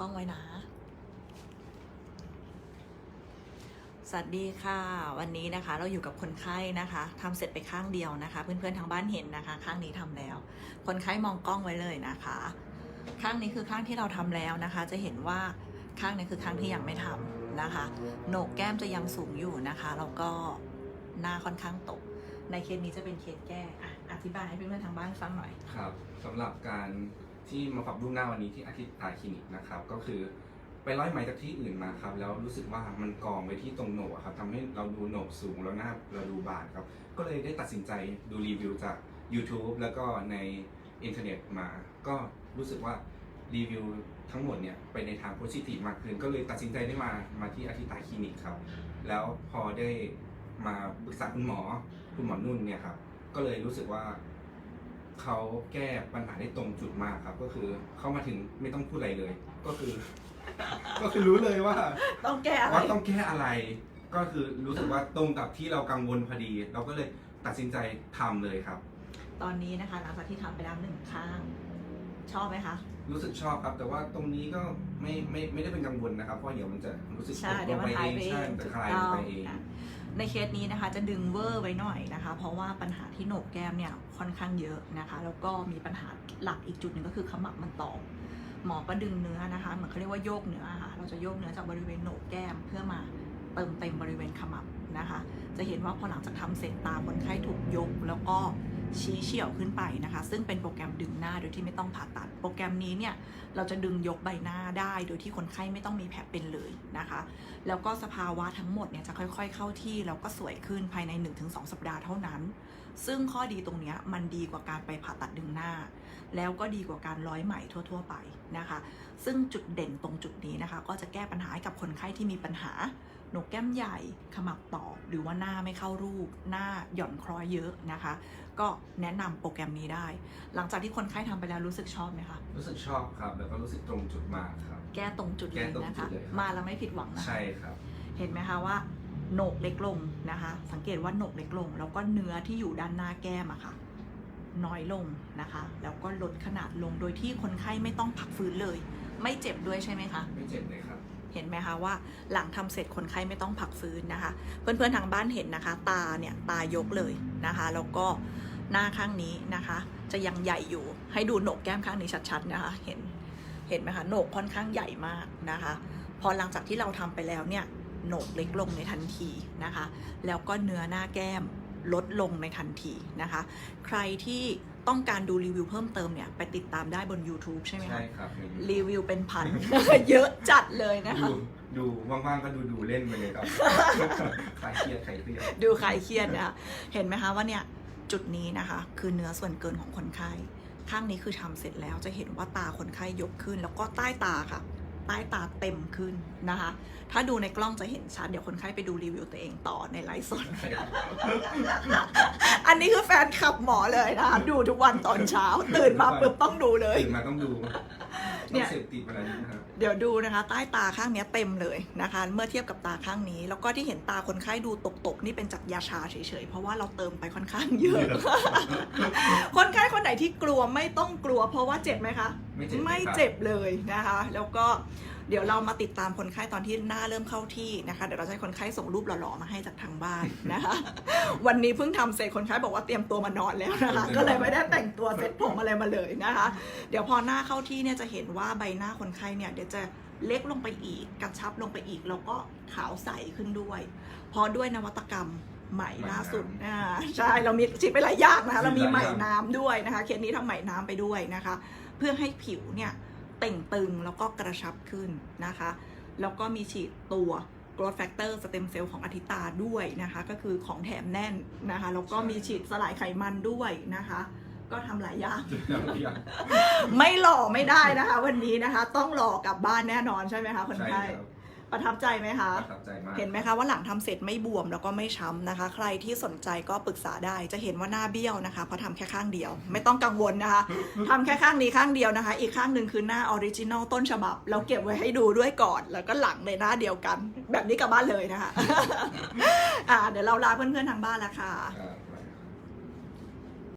กล้องไว้นะ สวัสดีค่ะ วันนี้นะคะเราอยู่กับคนไข้นะคะทำเสร็จไปข้างเดียวนะคะ เพื่อนๆทางบ้านเห็นนะคะ ข้างนี้ทำแล้ว คนไข้มองกล้องไว้เลยนะคะ ข้างนี้คือข้างที่เราทำแล้วนะคะ จะเห็นว่าข้างนี้คือข้างที่ยังไม่ทำนะคะโหนกแก้มจะยังสูงอยู่นะคะแล้วก็หน้าค่อนข้างตก ในเคสนี้จะเป็นเคสแก้ออธิบายให้เพื่อนๆทางบ้านฟังหน่อย ครับสำหรับการ ที่มาปรับรูปหน้าวันนี้ที่อาทิตย์ตาคลินิกนะครับ ก็คือไปร้อยไหมจากที่อื่นมาครับ แล้วรู้สึกว่ามันกองไปที่ตรงโหนกครับทำให้เราดูโหนกสูงแล้วหน้าเราดูบานครับ ก็เลยได้ตัดสินใจดูรีวิวจาก YouTube แล้วก็ในอินเทอร์เน็ตมา ก็รู้สึกว่ารีวิวทั้งหมดเนี่ยไปในทางโพซิทีฟมากขึ้น ก็เลยตัดสินใจได้มามาที่อาทิตย์ตาคลินิกครับ แล้วพอได้มาปรึกษาคุณหมอคุณหมอนุ่นเนี่ยครับ ก็เลยรู้สึกว่า เขาแก้ปัญหาได้ตรงจุดมากครับ ก็คือเข้ามาถึงไม่ต้องพูดอะไรเลย ก็คือ ก็คือรู้เลยว่า ต้องแก้อะไร ว่าต้องแก้อะไร ก็คือรู้สึกว่าตรงกับที่เรากังวลพอดี เราก็เลยตัดสินใจทำเลยครับ ตอนนี้นะคะหลังจากที่ทำไปแล้วหนึ่งข้าง ชอบไหมคะ รู้สึกชอบครับ แต่ว่าตรงนี้ก็ไม่ไม่ไม่ได้เป็นกังวลนะครับ เพราะเดี๋ยวมันจะรู้สึกใช่ตกเดี๋ยวมันลงหายไปเอใช่งจะถูกคลายต้องไปเองอะ ในเคสนี้นะคะจะดึงเวอร์ไว้หน่อยนะคะ เพราะว่าปัญหาที่โหนกแก้มเนี่ยค่อนข้างเยอะนะคะ แล้วก็มีปัญหาหลักอีกจุดหนึ่งก็คือขมับมันตอกหมอก็ดึงเนื้อนะคะเหมือนเขาเรียกว่าโยกเนื้อค่ะเราจะโยกเนื้อจากบริเวณโหนกแก้มเพื่อมาเติมเต็มบริเวณขมับนะคะ จะเห็นว่าพอหลังจากทำเสร็จตาคนไข้ถูกยกแล้วก็ ชี้เฉี่ยวขึ้นไปนะคะ ซึ่งเป็นโปรแกรมดึงหน้าโดยที่ไม่ต้องผ่าตัด โปรแกรมนี้เนี่ยเราจะดึงยกใบหน้าได้โดยที่คนไข้ไม่ต้องมีแผลเป็นเลยนะคะ แล้วก็สภาวะทั้งหมดเนี่ยจะค่อยๆ เข้าที่แล้วก็สวยขึ้นภายใน 1-2 สัปดาห์เท่านั้น ซึ่งข้อดีตรงเนี้ยมันดีกว่าการไปผ่าตัดดึงหน้า แล้วก็ดีกว่าการร้อยไหมทั่ว ๆ ไปนะคะ ซึ่งจุดเด่นตรงจุดนี้นะคะ ก็จะแก้ปัญหาให้กับคนไข้ที่มีปัญหา หนกแก้มใหญ่ ขมับตอบ หรือว่าหน้าไม่เข้ารูป หน้าหย่อนคล้อยเยอะนะคะ ก็แนะนำโปรแกรมนี้ได้ หลังจากที่คนไข้ทำไปแล้วรู้สึกชอบไหมคะ รู้สึกชอบครับ แล้วก็รู้สึกตรงจุดมากครับ แก้ตรงจุดเลแก้ยตรงนะจุคะดเลยครับมาแล้วไม่ผิดหวังนะ ใช่ครับ เห็นไหมคะว่าโหนกเล็กลงนะคะ สังเกตว่าโหนกเล็กลง แล้วก็เนื้อที่อยู่ด้านหน้าแก้มอะค่ะน้อยลงนะคะ แล้วก็ลดขนาดลงโดยที่คนไข้ไม่ต้องพักฟื้นเลย ไม่เจ็บด้วยใช่ไหมคะ ไม่เจ็บเลยครับ เห็นไหมคะว่าหลังทำเสร็จคนไข้ไม่ต้องพักฟื้นนะคะ เพื่อนๆทางบ้านเห็นนะคะ ตาเนี่ยตายกเลยนะคะแล้วก็หน้าข้างนี้นะคะ จะยังใหญ่อยู่ให้ดูโหนกแก้มข้างนี้ชัดๆนะคะ เห็นเห็นไหมคะโหนกค่อนข้างใหญ่มากนะคะ พอหลังจากที่เราทำไปแล้วเนี่ยโหนกเล็กลงในทันทีนะคะ แล้วก็เนื้อหน้าแก้มลดลงในทันทีนะคะ ใครที่ ต้องการดูรีวิวเพิ่มเติมเนี่ย ไปติดตามได้บน YouTube ใช่ไหมใช่คะครับรีวิวเป็นพัน เยอะจัดเลยนะคะ ดูดูว่างๆก็ดูดูเล่นไปเลยครับคลายเครียดคลายเครียดดูคลายเครียดนะคะเห็นไหมคะว่าเนี่ยจุดนี้นะคะ คือเนื้อส่วนเกินของคนไข้ข้างนี้คือทำเสร็จแล้วจะเห็นว่าตาคนไข้ยกขึ้น แล้วก็ใต้ตาค่ะ ใต้ตาเต็มขึ้นนะคะ ถ้าดูในกล้องจะเห็นชัดเดี๋ยวคนไข้ไปดูรีวิวตัวเองต่อในไลฟ์สด อันนี้คือแฟนคลับหมอเลยนะคะดูทุกวันตอนเช้า ตื่นมาปุ๊บต้องดูเลย ตื่นมาต้องดูเนี่ต้อยงเสพติดอะไรนี้นะครับ เดี๋ยวดูนะคะ ใต้ตาข้างเนี้ยเต็มเลยนะคะ เมื่อเทียบกับตาข้างนี้ แล้วก็ที่เห็นตาคนไข้ดูตกๆ นี่เป็นจากยาชาเฉยๆ เพราะว่าเราเติมไปค่อนข้างเยอะเยอะคนไข้คนไหนที่กลัวไม่ต้องกลัว เพราะว่าเจ็บไหมคะ ไม่เจ็บไม่ครับเจ็บเลยนะคะ แล้วก็ เดี๋ยวเรามาติดตามคนไข้ตอนที่หน้าเริ่มเข้าที่นะคะ เดี๋ยวเราจะให้คนไข้ส่งรูปหล่อๆมาให้จากทางบ้านนะคะ วันนี้เพิ่งทำเสร็จคนไข้บอกว่าเตรียมตัวมานอนแล้วนะคะ ก็เลยไม่ได้แต่งตัวเซ็ตผมอะไรมาเลยนะคะ เดี๋ยวพอหน้าเข้าที่เนี่ยจะเห็นว่าใบหน้าคนไข้เนี่ยเดี๋ยวจะเล็กลงไปอีกกระชับลงไปอีก แล้วก็ขาวใสขึ้นด้วย เพราะด้วยนวัตกรรมใหม่ล่าสุดอ่าใช่เรามีฉีดไปหลายอย่างนะคะเรามีใหม่น้ำด้วยนะคะ เคสนี้ทำใหม่น้ำไปด้วยนะคะ เพื่อให้ผิวเนี่ย เต่งตึงแล้วก็กระชับขึ้นนะคะ แล้วก็มีฉีดตัว growth factor stem cell ของอาทิตาด้วยนะคะ ก็คือของแถมแน่นนะคะ แล้วก็มีฉีดสลายไขมันด้วยนะคะ ก็ทำหลายอย่างอย่างไม่หล่อไม่ได้นะคะ วันนี้นะคะ ต้องหล่อกลับบ้านแน่นอนใช่ไหมคะคนใช่ไข้ครับ ประทับใจไหมคะ ประทับใจมาก เห็นไหมคะว่าหลังทำเสร็จไม่บวมแล้วก็ไม่ช้ำนะคะ ใครที่สนใจก็ปรึกษาได้ จะเห็นว่าหน้าเบี้ยวนะคะเพราะทำแค่ข้างเดียว ไม่ต้องกังวลนะคะทำแค่ข้างนี้ข้างเดียวนะคะ อีกข้างหนึ่งคือหน้าออริจินอลต้นฉบับ เราเก็บไว้ให้ดูด้วยก่อน แล้วก็หลังเลยหน้าเดียวกัน แบบนี้กลับบ้านเลยนะคะ อ่า เดี๋ยวเราลาเพื่อนๆทางบ้านแล้วค่ะครับ